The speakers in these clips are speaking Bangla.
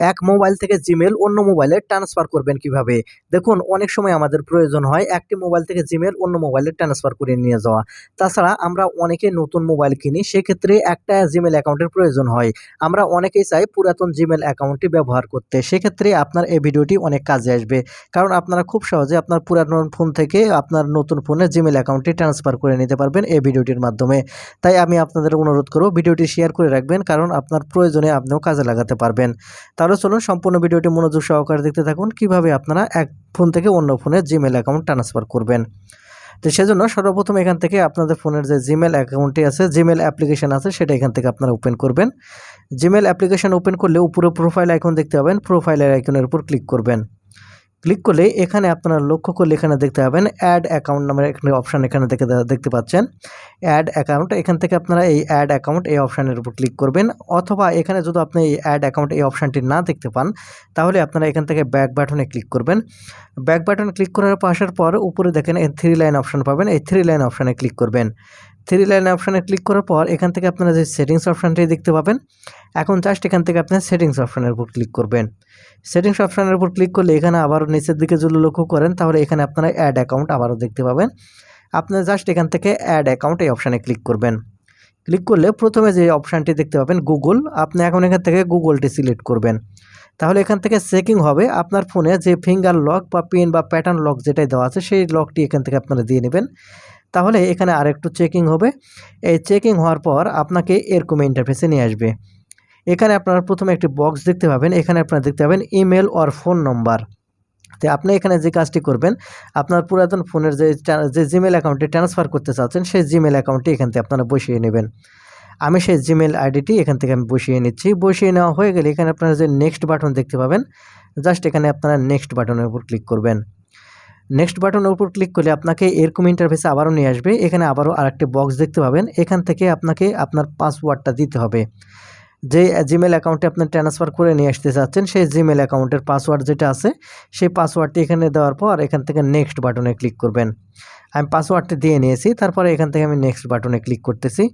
এক মোবাইল থেকে জিমেল অন্য মোবাইলে ট্রান্সফার করবেন কীভাবে? দেখুন, অনেক সময় আমাদের প্রয়োজন হয় একটি মোবাইল থেকে জিমেল অন্য মোবাইলে ট্রান্সফার করে নিয়ে যাওয়া। তাছাড়া আমরা অনেকে নতুন মোবাইল কিনি, সেক্ষেত্রে একটা জিমেল অ্যাকাউন্টের প্রয়োজন হয়। আমরা অনেকেই চাই পুরাতন জিমেল অ্যাকাউন্টটি ব্যবহার করতে। সেক্ষেত্রে আপনার এই ভিডিওটি অনেক কাজে আসবে। কারণ আপনারা খুব সহজে আপনার পুরাতন ফোন থেকে আপনার নতুন ফোনে জিমেল অ্যাকাউন্টটি ট্রান্সফার করে নিতে পারবেন এই ভিডিওটির মাধ্যমে। তাই আমি আপনাদের অনুরোধ করব, ভিডিওটি শেয়ার করে রাখবেন, কারণ আপনার প্রয়োজনে আপনিও কাজে লাগাতে পারবেন। তাহলে চলুন সম্পূর্ণ ভিডিওটি মনোযোগ সহকারে দেখতে থাকুন। কীভাবে আপনারা এক ফোন থেকে অন্য ফোনে জিমেল অ্যাকাউন্ট ট্রান্সফার করবেন? তো সেজন্য সর্বপ্রথম এখান থেকে আপনাদের ফোনের যে জিমেল অ্যাকাউন্টটি আছে জিমেল অ্যাপ্লিকেশান আছে, সেটা এখান থেকে আপনারা ওপেন করবেন। জিমেল অ্যাপ্লিকেশান ওপেন করলে উপরে প্রোফাইল আইকন দেখতে পাবেন। প্রোফাইলের আইকনের উপর ক্লিক করবেন। ক্লিক করলে এখানে আপনারা লক্ষ্য করলে এখানে দেখতে পাবেন অ্যাড অ্যাকাউন্ট নামের এখানে অপশান এখানে দেখে দেখতে পাচ্ছেন। অ্যাড অ্যাকাউন্ট, এখান থেকে আপনারা এই অ্যাড অ্যাকাউন্ট এই অপশানের উপর ক্লিক করবেন। অথবা এখানে যদি আপনি এই অ্যাড অ্যাকাউন্ট এই অপশানটি না দেখতে পান, তাহলে আপনারা এখান থেকে ব্যাক বাটনে ক্লিক করবেন। ব্যাক বাটনে ক্লিক করার পাশের পর উপরে দেখেন এই থ্রি লাইন অপশান পাবেন। এই থ্রি লাইন অপশানে ক্লিক করবেন। থ্রি লাইন অপশানে ক্লিক করার পর এখান থেকে আপনারা যে সেটিংস অপশানটি দেখতে পাবেন, এখন জাস্ট এখান থেকে আপনার সেটিংস অপশানের উপর ক্লিক করবেন। সেটিংস অপশানের উপর ক্লিক করলে এখানে আবারও নিচের দিকে যদি লক্ষ্য করেন, তাহলে এখানে আপনারা অ্যাড অ্যাকাউন্ট আবারও দেখতে পাবেন। আপনার জাস্ট এখান থেকে অ্যাড অ্যাকাউন্ট এই অপশানে ক্লিক করবেন। ক্লিক করলে প্রথমে যে অপশানটি দেখতে পাবেন গুগল আপনি এখন এখান থেকে গুগলটি সিলেক্ট করবেন। তাহলে এখান থেকে চেকিং হবে, আপনার ফোনে যে ফিঙ্গার লক বা পিন বা প্যাটার্ন লক যেটাই দেওয়া আছে, সেই লকটি এখান থেকে আপনারা দিয়ে নেবেন। তাহলে এখানে আরেকটু চেকিং হবে। এই চেকিং হওয়ার পর আপনাকে এরকম ইন্টারফেসে নিয়ে আসবে। এখানে আপনারা প্রথমে একটি বক্স দেখতে পাবেন। এখানে আপনারা দেখতে পাবেন ইমেল অর ফোন নম্বর তো আপনি এখানে যে কাজটি করবেন, আপনার পুরাতন ফোনের যে যে জিমেল অ্যাকাউন্টে ট্রান্সফার করতে চাচ্ছেন, সেই জিমেল অ্যাকাউন্টটি এখান থেকে আপনারা বসিয়ে নেবেন। আমি সেই জিমেল আইডিটি এখান থেকে আমি বসিয়ে নিচ্ছি। বসিয়ে নেওয়া হয়ে গেলে এখানে আপনারা যে নেক্সট বাটন দেখতে পাবেন জাস্ট এখানে আপনারা নেক্সট বাটনের উপর ক্লিক করবেন। নেক্সট বাটনের উপর ক্লিক করলে আপনাকে এরকম ইন্টারফেসে আবারও নিয়ে আসবে। এখানে আবারও আরেকটি বক্স দেখতে পাবেন। এখান থেকে আপনাকে আপনার পাসওয়ার্ডটা দিতে হবে। যে জিমেল অ্যাকাউন্টে আপনি ট্রান্সফার করে নিয়ে আসতে চাচ্ছেন, সেই জিমেল অ্যাকাউন্টের পাসওয়ার্ড যেটা আছে, সেই পাসওয়ার্ডটি এখানে দেওয়ার পর এখান থেকে নেক্সট বাটনে ক্লিক করবেন। আমি পাসওয়ার্ডটি দিয়ে নিয়েছি, তারপরে এখান থেকে আমি নেক্সট বাটনে ক্লিক করতেছি।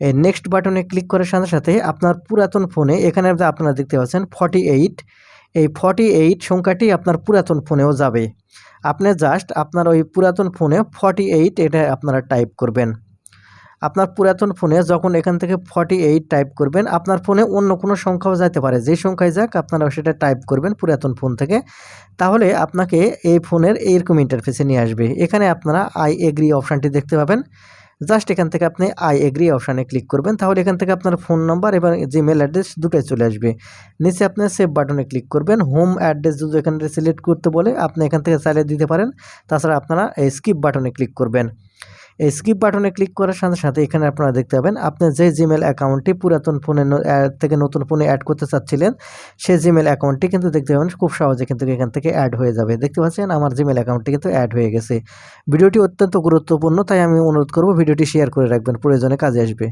এই নেক্সট বাটনে ক্লিক করার সাথে সাথে আপনার পুরাতন ফোনে এখানে আপনারা দেখতে পাচ্ছেন ফর্টি এইট এই ফর্টি এইট সংখ্যাটি আপনার পুরাতন ফোনেও যাবে। আপনি জাস্ট আপনার ওই পুরাতন ফোনে ফর্টি এইট এটা আপনারা টাইপ করবেন। আপনার পুরাতন ফোনে যখন এখান থেকে ফর্টি এইট টাইপ করবেন, আপনার ফোনে অন্য কোনো সংখ্যাও যেতে পারে। যে সংখ্যায় যাক আপনারা সেটা টাইপ করবেন পুরাতন ফোন থেকে। তাহলে আপনাকে এই ফোনের এইরকম ইন্টারফেসে নিয়ে আসবে। এখানে আপনারা আই এগ্রি অপশানটি দেখতে পাবেন। জাস্ট এখান থেকে আপনি আই এগ্রি অপশানে ক্লিক করবেন। তাহলে এখান থেকে আপনার ফোন নাম্বার এবং জিমেল অ্যাড্রেস দুটোই চলে আসবে। নিচে আপনি সেভ বাটনে ক্লিক করবেন। হোম অ্যাড্রেস যদি এখানে সিলেক্ট করতে বলে, আপনি এখান থেকে চালিয়ে দিতে পারেন। তাছাড়া আপনারা স্কিপ বাটনে ক্লিক করবেন। এই স্কিপ বাটনে ক্লিক করার সাথে সাথে এখানে আপনারা দেখতে পাবেন, আপনি যে জিমেল অ্যাকাউন্টটি পুরাতন ফোনে থেকে নতুন ফোনে অ্যাড করতে চাচ্ছিলেন, সেই জিমেল অ্যাকাউন্টটি কিন্তু দেখতে পাবেন খুব সহজে কিন্তু এখান থেকে অ্যাড হয়ে যাবে। দেখতে পাচ্ছেন আমার জিমেল অ্যাকাউন্টটি কিন্তু অ্যাড হয়ে গেছে। ভিডিওটি অত্যন্ত গুরুত্বপূর্ণ, তাই আমি অনুরোধ করব, ভিডিওটি শেয়ার করে রাখবেন, প্রয়োজনে কাজে আসবে।